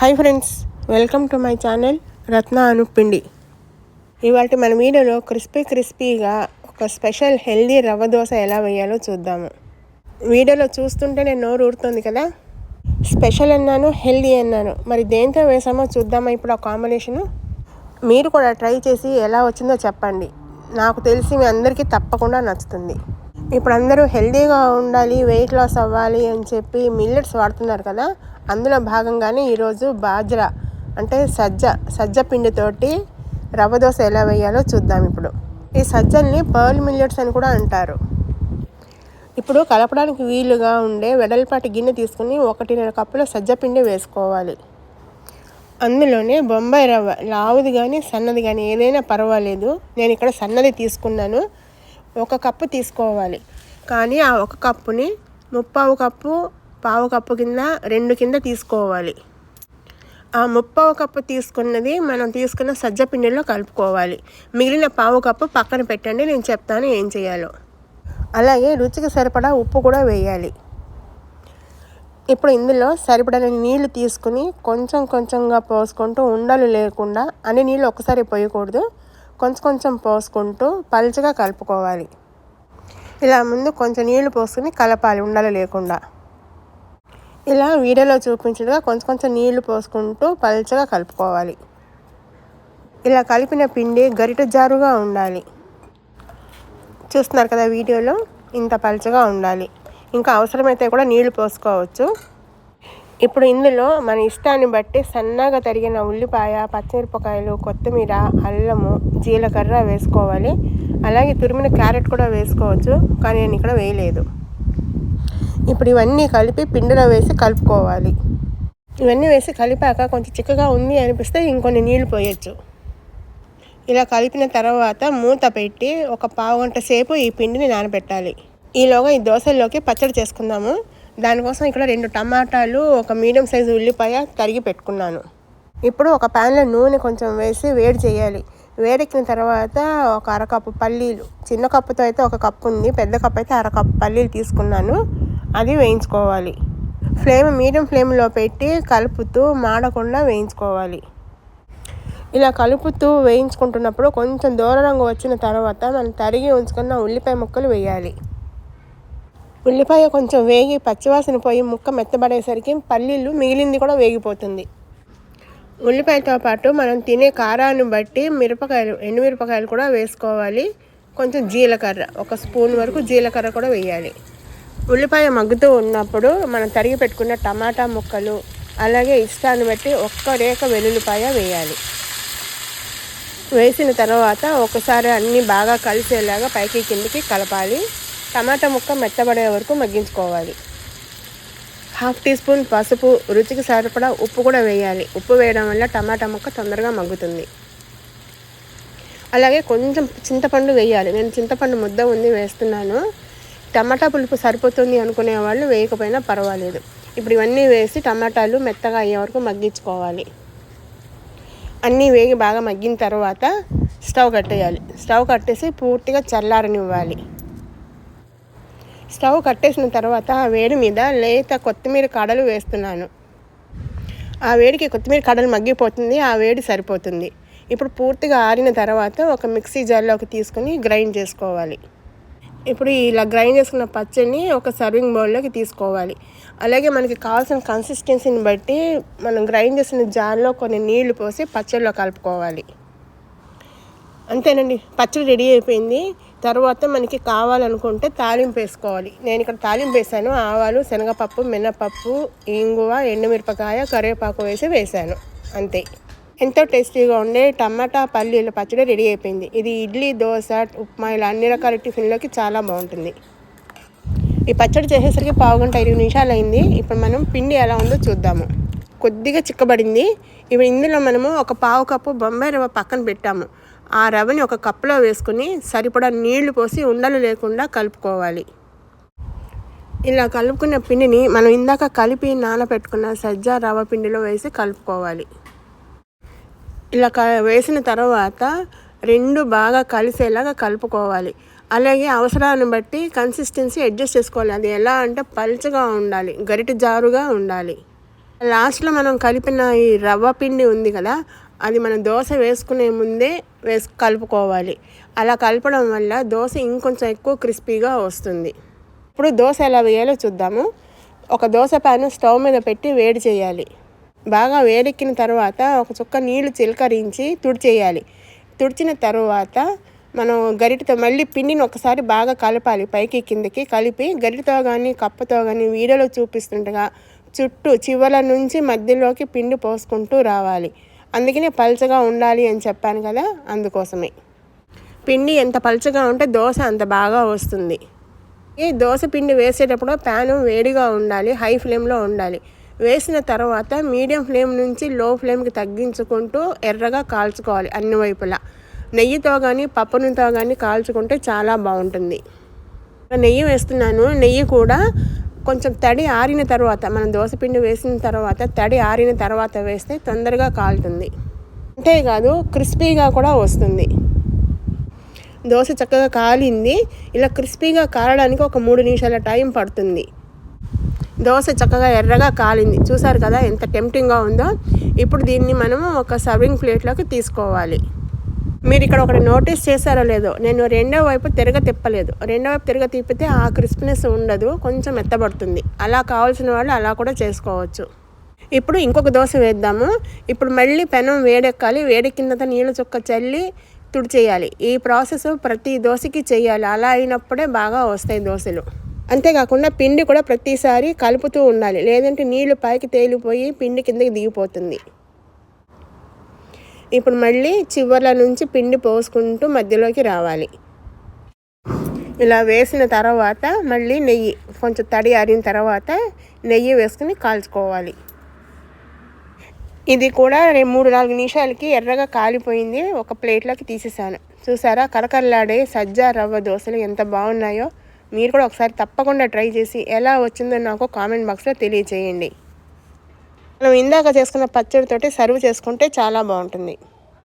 Hi friends welcome to my channel Ratna Anupindi. ఇవాళ మన వీడియోలో క్రిస్పీ క్రిస్పీగా ఒక స్పెషల్ హెల్దీ రవ్వ దోశ ఎలా వేయాలో చూద్దాము. వీడియోలో చూస్తుంటేనే నోరు ఊరుతుంది కదా? స్పెషల్ అన్నాను హెల్దీ అన్నాను. మరి దేంతో వేసామో చూద్దామా ఇప్పుడు ఆ కాంబినేషను? మీరు కూడా ట్రై చేసి ఎలా వచ్చిందో చెప్పండి. నాకు తెలిసి మీ అందరికీ తప్పకుండా నచ్చుతుంది. ఇప్పుడు అందరూ హెల్దీగా ఉండాలి వెయిట్ లాస్ అవ్వాలి అని చెప్పి మిల్లెట్స్ వాడుతున్నారు కదా. అందులో భాగంగానే ఈరోజు బాజ్రా అంటే సజ్జ సజ్జ పిండితోటి రవ్వ దోశ ఎలా వేయాలో చూద్దాం ఇప్పుడు. ఈ సజ్జల్ని పర్ల్ మిల్లెట్స్ అని కూడా అంటారు. ఇప్పుడు కలపడానికి వీలుగా ఉండే వెడల్పాటి గిన్నె తీసుకుని ఒకటిన్నర కప్పుల సజ్జ పిండి వేసుకోవాలి. అందులోనే బొంబాయి రవ్వ లావుది కానీ సన్నది కానీ ఏదైనా పర్వాలేదు. నేను ఇక్కడ సన్నది తీసుకున్నాను. ఒక కప్పు తీసుకోవాలి. కానీ ఆ ఒక కప్పుని ముప్పావు కప్పు పావు కప్పు కింద రెండు కింద తీసుకోవాలి. ఆ ముప్పావు కప్పు తీసుకున్నది మనం తీసుకున్న సజ్జ పిండిలో కలుపుకోవాలి. మిగిలిన పావు కప్పు పక్కన పెట్టండి నేను చెప్తాను ఏం చేయాలో. అలాగే రుచికి సరిపడా ఉప్పు కూడా వేయాలి. ఇప్పుడు ఇందులో సరిపడని నీళ్ళు తీసుకుని కొంచెం కొంచెంగా పోసుకుంటూ ఉండలు లేకుండా అన్ని నీళ్ళు ఒకసారి పోయకూడదు. కొంచెం కొంచెం పోసుకుంటూ పలుచగా కలుపుకోవాలి. ఇలా ముందు కొంచెం నీళ్ళు పోసుకుని కలపాలి ఉండలు లేకుండా. ఇలా వీడియోలో చూపించినగా కొంచెం కొంచెం నీళ్ళు పోసుకుంటూ పలుచగా కలుపుకోవాలి. ఇలా కలిపిన పిండి గరిట జారుగా ఉండాలి. చూస్తున్నారు కదా వీడియోలో ఇంత పలుచగా ఉండాలి. ఇంకా అవసరమైతే కూడా నీళ్ళు పోసుకోవచ్చు. ఇప్పుడు ఇందులో మన ఇష్టాన్ని బట్టి సన్నగా తరిగిన ఉల్లిపాయ పచ్చిమిరపకాయలు కొత్తిమీర అల్లము జీలకర్ర వేసుకోవాలి. అలాగే తురిమిన క్యారెట్ కూడా వేసుకోవచ్చు కానీ నేను ఇక్కడ వేయలేదు. ఇప్పుడు ఇవన్నీ కలిపి పిండిలో వేసి కలుపుకోవాలి. ఇవన్నీ వేసి కలిపాక కొంచెం చిక్కగా ఉంది అనిపిస్తే ఇంకొన్ని నీళ్ళు పోయొచ్చు. ఇలా కలిపిన తర్వాత మూత పెట్టి ఒక పావు గంట సేపు ఈ పిండిని నానబెట్టాలి. ఈలోగా ఈ దోశల్లోకి పచ్చడి చేసుకుందాము. దానికోసం ఇక్కడ రెండు టమాటాలు ఒక మీడియం సైజు ఉల్లిపాయ తరిగి పెట్టుకున్నాను. ఇప్పుడు ఒక ప్యాన్లో నూనె కొంచెం వేసి వేడి చేయాలి. వేడెక్కిన తర్వాత ఒక అరకప్పు పల్లీలు. చిన్న కప్పుతో అయితే ఒక కప్పు ఉంది పెద్ద కప్పు అయితే అరకప్పు పల్లీలు తీసుకున్నాను. అది వేయించుకోవాలి. ఫ్లేమ్ మీడియం ఫ్లేమ్లో పెట్టి కలుపుతూ మాడకుండా వేయించుకోవాలి. ఇలా కలుపుతూ వేయించుకుంటున్నప్పుడు కొంచెం దూర రంగు వచ్చిన తర్వాత మనం తరిగి ఉంచుకున్న ఉల్లిపాయ ముక్కలు వేయాలి. ఉల్లిపాయ కొంచెం వేగి పచ్చివాసన పోయి ముక్క మెత్తబడేసరికి పల్లీలు మిగిలింది కూడా వేగిపోతుంది. ఉల్లిపాయతో పాటు మనం తినే కారాన్ని బట్టి మిరపకాయలు ఎండుమిరపకాయలు కూడా వేసుకోవాలి. కొంచెం జీలకర్ర ఒక స్పూన్ వరకు జీలకర్ర కూడా వేయాలి. ఉల్లిపాయ మగ్గుతూ ఉన్నప్పుడు మనం తరిగి పెట్టుకున్న టమాటా ముక్కలు అలాగే ఇష్టాన్ని బట్టి ఒక్క రేఖ వెల్లుల్లిపాయ వేయాలి. వేసిన తర్వాత ఒకసారి అన్నీ బాగా కలిసేలాగా పైకి కిందికి కలపాలి. టమాటా ముక్క మెత్తబడే వరకు మగ్గించుకోవాలి. హాఫ్ టీ స్పూన్ పసుపు రుచికి సరిపడా ఉప్పు కూడా వేయాలి. ఉప్పు వేయడం వల్ల టమాటా ముక్క తొందరగా మగ్గుతుంది. అలాగే కొంచెం చింతపండు వేయాలి. నేను చింతపండు ముద్ద ఉంది వేస్తున్నాను. టమాటా పులుపు సరిపోతుంది అనుకునే వాళ్ళు వేయకపోయినా పర్వాలేదు. ఇప్పుడు ఇవన్నీ వేసి టమాటాలు మెత్తగా అయ్యే వరకు మగ్గించుకోవాలి. అన్నీ వేగి బాగా మగ్గిన తర్వాత స్టవ్ కట్టేయాలి. స్టవ్ కట్టేసి పూర్తిగా చల్లారనివ్వాలి. స్టవ్ కట్టేసిన తర్వాత ఆ వేడి మీద లేత కొత్తిమీర కాడలు వేస్తున్నాను. ఆ వేడికి కొత్తిమీర కాడలు మగ్గిపోతుంది ఆ వేడి సరిపోతుంది. ఇప్పుడు పూర్తిగా ఆరిన తర్వాత ఒక మిక్సీ జార్లోకి తీసుకొని గ్రైండ్ చేసుకోవాలి. ఇప్పుడు ఇలా గ్రైండ్ చేసుకున్న పచ్చడిని ఒక సర్వింగ్ బౌల్లోకి తీసుకోవాలి. అలాగే మనకి కావాల్సిన కన్సిస్టెన్సీని బట్టి మనం గ్రైండ్ చేసిన జార్లో కొన్ని నీళ్ళు పోసి పచ్చడిలో కలుపుకోవాలి. అంతేనండి పచ్చడి రెడీ అయిపోయింది. తర్వాత మనకి కావాలనుకుంటే తాలింపు వేసుకోవాలి. నేను ఇక్కడ తాలింపు వేసాను. ఆవాలు శనగపప్పు మినపప్పు ఇంగువ ఎండుమిరపకాయ కరివేపాకు వేసి వేసాను. అంతే. ఎంతో టేస్టీగా ఉండే టమాటా పల్లీల పచ్చడి రెడీ అయిపోయింది. ఇది ఇడ్లీ దోశ ఉప్మా ఇలా అన్ని రకాల టిఫిన్లోకి చాలా బాగుంటుంది. ఈ పచ్చడి చేసేసరికి పావుగంట ఇరవై నిమిషాలు అయింది ఇప్పుడు మనం పిండి ఎలా ఉందో చూద్దాము. కొద్దిగా చిక్కబడింది. ఇప్పుడు ఇందులో మనము ఒక పావు కప్పు బొంబాయి రవ్వ పక్కన పెట్టాము. ఆ రవ్వని ఒక కప్పులో వేసుకుని సరిపడా నీళ్ళు పోసి ఉండలు లేకుండా కలుపుకోవాలి. ఇలా కలుపుకున్న పిండిని మనం ఇందాక కలిపి నానబెట్టుకున్న సజ్జ రవ్వ పిండిలో వేసి కలుపుకోవాలి. ఇలా క వేసిన తర్వాత రెండు బాగా కలిసేలాగా కలుపుకోవాలి. అలాగే అవసరాన్ని బట్టి కన్సిస్టెన్సీ అడ్జస్ట్ చేసుకోవాలి. అది ఎలా అంటే పలుచగా ఉండాలి. గరిట జారుగా ఉండాలి. లాస్ట్లో మనం కలిపిన ఈ రవ్వ పిండి ఉంది కదా అది మనం దోశ వేసుకునే ముందే వేసు కలుపుకోవాలి. అలా కలపడం వల్ల దోశ ఇంకొంచెం ఎక్కువ క్రిస్పీగా వస్తుంది. ఇప్పుడు దోశ ఎలా వేయాలో చూద్దాము. ఒక దోశ ప్యాన్ స్టవ్ మీద పెట్టి వేడి చేయాలి. బాగా వేడెక్కిన తర్వాత ఒక చుక్క నీళ్ళు చిలకరించి తుడిచేయాలి. తుడిచిన తర్వాత మనం గరిటతో మళ్ళీ పిండిని ఒకసారి బాగా కలపాలి. పైకి కిందకి కలిపి గరిటతో కానీ కప్పతో కానీ వీడియోలో చూపిస్తుండగా చుట్టూ చివర నుంచి మధ్యలోకి పిండి పోసుకుంటూ రావాలి. అందుకనే పల్చగా ఉండాలి అని చెప్పాను కదా అందుకోసమే. పిండి ఎంత పలచగా ఉంటే దోశ అంత బాగా వస్తుంది. ఈ దోశ పిండి వేసేటప్పుడు ప్యాను వేడిగా ఉండాలి హై ఫ్లేమ్లో ఉండాలి. వేసిన తర్వాత మీడియం ఫ్లేమ్ నుంచి లో ఫ్లేమ్కి తగ్గించుకుంటూ ఎర్రగా కాల్చుకోవాలి అన్ని వైపులా. నెయ్యితో కానీ పప్పునుతో కానీ కాల్చుకుంటే చాలా బాగుంటుంది. నెయ్యి వేస్తున్నాను నెయ్యి కూడా కొంచెం తడి ఆరిన తర్వాత మనం దోశపిండి వేసిన తర్వాత తడి ఆరిన తర్వాత వేస్తే తొందరగా కాలుతుంది. అంతేకాదు క్రిస్పీగా కూడా వస్తుంది. దోశ చక్కగా కాలింది. ఇలా క్రిస్పీగా కాలడానికి ఒక మూడు నిమిషాల టైం పడుతుంది. దోశ చక్కగా ఎర్రగా కాలింది. చూసారు కదా ఎంత టెంప్టింగ్గా ఉందో? ఇప్పుడు దీన్ని మనము ఒక సర్వింగ్ ప్లేట్లోకి తీసుకోవాలి. మీరు ఇక్కడ ఒకటి నోటీస్ చేశారో లేదో నేను రెండో వైపు తిరగ తిప్పలేదు. రెండో వైపు తిరగ తిప్పితే ఆ క్రిస్ప్నెస్ ఉండదు కొంచెం మెత్తబడుతుంది. అలా కావాల్సిన వాళ్ళు అలా కూడా చేసుకోవచ్చు. ఇప్పుడు ఇంకొక దోశ వేద్దాము. ఇప్పుడు మళ్ళీ పెనం వేడెక్కాలి వేడెక్కిన తర్వాత నీళ్ళ చుక్క చల్లి తుడిచేయాలి. ఈ ప్రాసెస్ ప్రతి దోశకి చేయాలి. అలా అయినప్పుడే బాగా వస్తాయి దోశలు. అంతేకాకుండా పిండి కూడా ప్రతిసారి కలుపుతూ ఉండాలి. లేదంటే నీళ్ళు పైకి తేలిపోయి పిండి కిందకి దిగిపోతుంది. ఇప్పుడు మళ్ళీ చివర్ల నుంచి పిండి పోసుకుంటూ మధ్యలోకి రావాలి. ఇలా వేసిన తర్వాత మళ్ళీ నెయ్యి కొంచెం తడి ఆరిన తర్వాత నెయ్యి వేసుకుని కాల్చుకోవాలి. ఇది కూడా మూడు నాలుగు నిమిషాలకి ఎర్రగా కాలిపోయింది. ఒక ప్లేట్లోకి తీసేసాను. చూసారా? కరకరలాడే సజ్జ రవ్వ దోశలు ఎంత బాగున్నాయో. మీరు కూడా ఒకసారి తప్పకుండా ట్రై చేసి ఎలా వచ్చిందో నాకు కామెంట్ బాక్స్లో తెలియజేయండి మనం ఇందాక చేసుకున్న పచ్చడితోటి సర్వ్ చేసుకుంటే చాలా బాగుంటుంది.